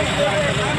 Thank you.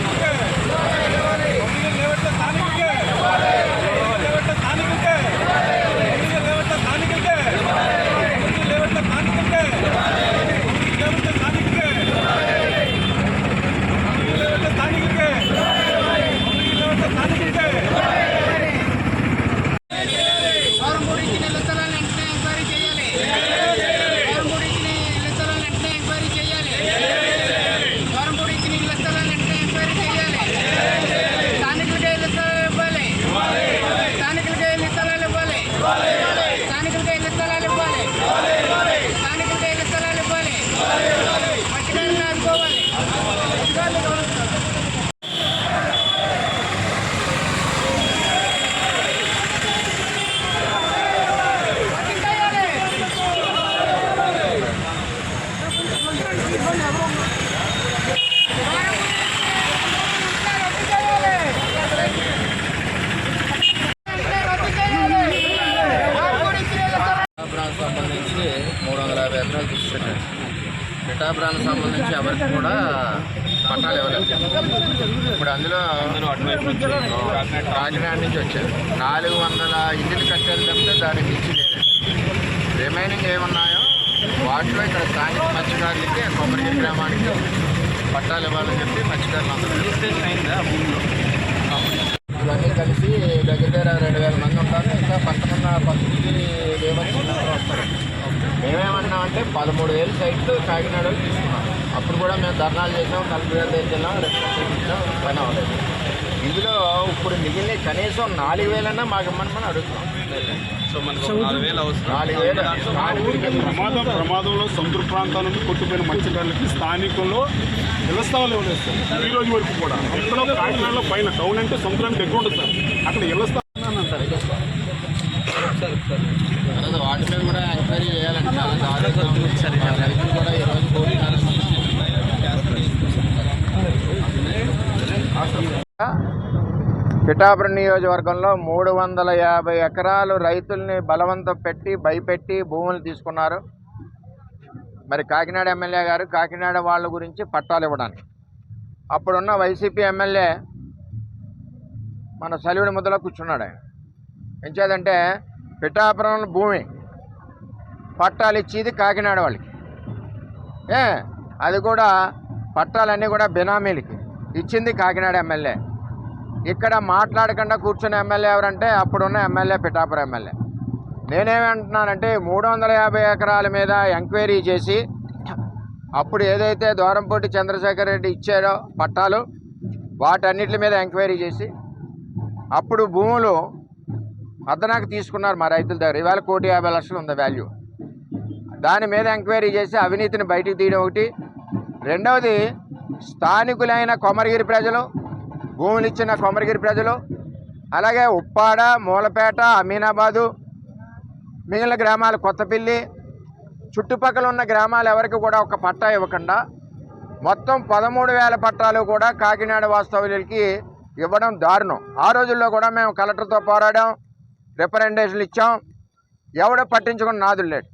పిఠాపురానికి సంబంధించి ఎవరికి కూడా పట్టాలు ఇవ్వలేదు. ఇప్పుడు అందులో కాకినాడ నుంచి వచ్చారు. నాలుగు వందల ఇల్లులు కట్టేది తప్పితే దానికి ఇచ్చి రిమైనింగ్ ఏమున్నాయో వాటిలో ఇక్కడ స్థానిక మత్స్యకారులకి కొబ్బరిగిరి గ్రామానికి పట్టాలు ఇవ్వాలని చెప్పి మత్స్యకారులు అందరూ ఇవన్నీ కలిసి దగ్గర దగ్గర పదమూడు వేలు సైట్లు కాకినాడ తీసుకున్నాం. అప్పుడు కూడా మేము ధర్నాలు చేసాం కలెక్టర్ గారి దగ్గరికి వెళ్ళాం రెస్పాన్స్ ఇచ్చాం పని అవ్వలేదు. ఇందులో ఇప్పుడు మిగిలిన కనీసం నాలుగు వేలన్నా మాకు ఇమ్మని మనం అడుగుతున్నాం. సో మనకు నాలుగు వేలు అవసరం. నాలుగు వేలు స్థానికుడికి ప్రమాదం ప్రమాదంలో సముద్ర ప్రాంతాల నుండి కొట్టుపోయిన మత్స్యకారులకి స్థానికుల్లో ఇళ్ళస్థలాలు ఇవ్వలేదు సార్. ఈ రోజు వరకు కూడా. ఎక్కడో కాకినాడలో పైన టౌన్ అంటే సముద్రానికి దగ్గర ఉంటుంది సార్. అక్కడ ఇళ్ళ స్థలాలు అంటారు అదే వాటి మీద కూడా ఎంక్వైరీ చేయాలండి చాలా దారుణంగా ఉంది. మా రైతులు కూడా ఈరోజు కోరుతున్నారు పిఠాపురం నియోజకవర్గంలో మూడు వందల యాభై ఎకరాలు రైతుల్ని బలవంతం పెట్టి భయపెట్టి భూములు తీసుకున్నారు. మరి కాకినాడ ఎమ్మెల్యే గారు కాకినాడ వాళ్ళ గురించి పట్టాలు ఇవ్వడానికి. అప్పుడున్న వైసీపీ ఎమ్మెల్యే మన సలివిడి ముద్దలో కూర్చున్నాడు ఆయన. ఎంచేదంటే పిఠాపురం భూమి పట్టాలు ఇచ్చేది కాకినాడ వాళ్ళకి. ఏ అది కూడా పట్టాలన్నీ కూడా బినామీలకి. ఇచ్చింది కాకినాడ ఎమ్మెల్యే. ఇక్కడ మాట్లాడకుండా కూర్చున్న ఎమ్మెల్యే ఎవరంటే అప్పుడున్న ఎమ్మెల్యే పిఠాపురం ఎమ్మెల్యే. నేనేమంటున్నానంటే మూడు వందల యాభై ఎకరాల మీద ఎంక్వైరీ చేసి అప్పుడు ఏదైతే దూరంపూటి చంద్రశేఖర్ రెడ్డి ఇచ్చారో పట్టాలు వాటన్నిటి మీద ఎంక్వైరీ చేసి అప్పుడు భూములు అదనాకు తీసుకున్నారు మా రైతుల దగ్గర. ఇవాళ కోటి యాభై లక్షలు ఉంది వాల్యూ దాని మీద ఎంక్వైరీ చేసి అవినీతిని బయటికి తీయడం ఒకటి. రెండవది స్థానికులైన కొమరగిరి ప్రజలు భూములు ఇచ్చిన కొమరగిరి ప్రజలు అలాగే ఉప్పాడ మూలపేట అమీనాబాదు మిగిలిన గ్రామాలు కొత్తపిల్లి చుట్టుపక్కల ఉన్న గ్రామాలు ఎవరికి కూడా ఒక పట్టా ఇవ్వకుండా మొత్తం పదమూడు వేల పట్టాలు కూడా కాకినాడ వాస్తవ్యులకి ఇవ్వడం దారుణం. ఆ రోజుల్లో కూడా మేము కలెక్టర్తో పోరాడాం రిప్రజెంటేషన్లు ఇచ్చాం ఎవడో పట్టించుకుని నాదులు లేడు.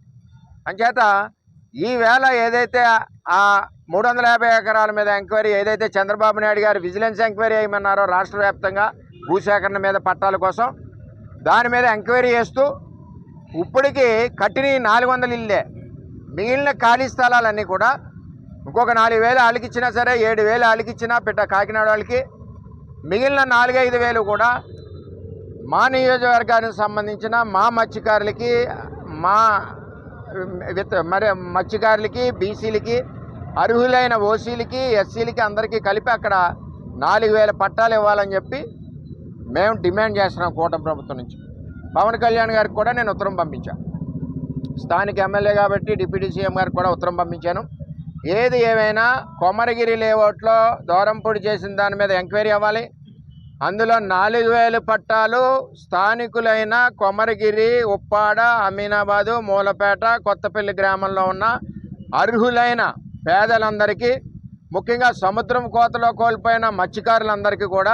అంచేత ఈవేళ ఏదైతే ఆ మూడు వందల యాభై ఎకరాల మీద ఎంక్వైరీ ఏదైతే చంద్రబాబు నాయుడు గారు విజిలెన్స్ ఎంక్వైరీ చేయమన్నారో రాష్ట్ర వ్యాప్తంగా భూసేకరణ మీద పట్టాల కోసం దాని మీద ఎంక్వైరీ చేస్తూ ఇప్పటికీ కట్టిన నాలుగు వందల ఇల్లే మిగిలిన ఖాళీ స్థలాలన్నీ కూడా ఇంకొక నాలుగు వేలు అలికిచ్చినా సరే ఏడు వేలు అలికిచ్చినా పెట్ట కాకినాడ వాళ్ళకి మిగిలిన నాలుగైదు వేలు కూడా మా నియోజకవర్గానికి సంబంధించిన మా మత్స్యకారులకి మా మరి మత్స్యకారులకి బీసీలకి అర్హులైన ఓసీలకి ఎస్సీలకి అందరికీ కలిపి అక్కడ నాలుగు వేల పట్టాలు ఇవ్వాలని చెప్పి మేము డిమాండ్ చేస్తున్నాం కూటమి ప్రభుత్వం నుంచి. పవన్ కళ్యాణ్ గారికి కూడా నేను ఉత్తరం పంపించాను స్థానిక ఎమ్మెల్యే కాబట్టి డిప్యూటీ సీఎం గారికి కూడా ఉత్తరం పంపించాను. ఏది ఏమైనా కొమరగిరి లేఅవుట్లో దూరంపూడి చేసిన దాని మీద ఎంక్వైరీ అవ్వాలి. అందులో నాలుగు వేల పట్టాలు స్థానికులైన కొమరగిరి ఉప్పాడ అమీనాబాదు మూలపేట కొత్తపల్లి గ్రామంలో ఉన్న అర్హులైన పేదలందరికీ ముఖ్యంగా సముద్రం కోతలో కోల్పోయిన మత్స్యకారులందరికీ కూడా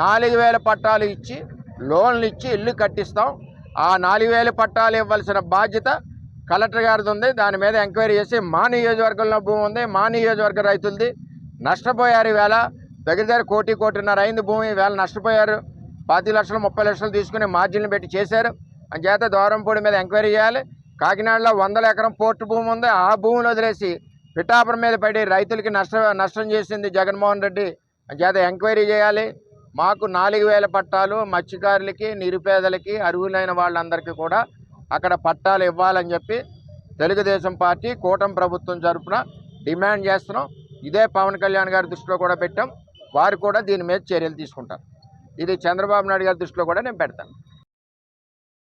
నాలుగు వేల పట్టాలు ఇచ్చి లోన్లు ఇచ్చి ఇల్లు కట్టిస్తాం. ఆ నాలుగు వేల పట్టాలు ఇవ్వాల్సిన బాధ్యత కలెక్టర్ గారిది ఉంది. దాని మీద ఎంక్వైరీ చేసి మా నియోజకవర్గంలో భూమి ఉంది. మా నియోజకవర్గ రైతులది నష్టపోయారు వేళ. దగ్గర దగ్గర కోటి కోటిన్నర అయింది భూమి. వేళ నష్టపోయారు. పాతి లక్షలు ముప్పై లక్షలు తీసుకుని మార్జిన్లు పెట్టి చేశారు. అంచేత దూరంపూడి మీద ఎంక్వైరీ చేయాలి. కాకినాడలో వందల ఎకరం పోర్టు భూమి ఉంది. ఆ భూమిని వదిలేసి పిఠాపురం మీద పడి రైతులకి నష్ట నష్టం చేసింది జగన్మోహన్ రెడ్డి. అంచేత ఎంక్వైరీ చేయాలి. మాకు నాలుగు వేల పట్టాలు మత్స్యకారులకి నిరుపేదలకి అర్హులైన వాళ్ళందరికీ కూడా అక్కడ పట్టాలు ఇవ్వాలని చెప్పి తెలుగుదేశం పార్టీ కూటమి ప్రభుత్వం తరపున డిమాండ్ చేస్తున్నాం. ఇదే పవన్ కళ్యాణ్ గారి దృష్టిలో కూడా పెట్టాం. వారు కూడా దీని మీద చర్యలు తీసుకుంటారు. ఇది చంద్రబాబు నాయుడు గారి దృష్టిలో కూడా నేను పెడతాను.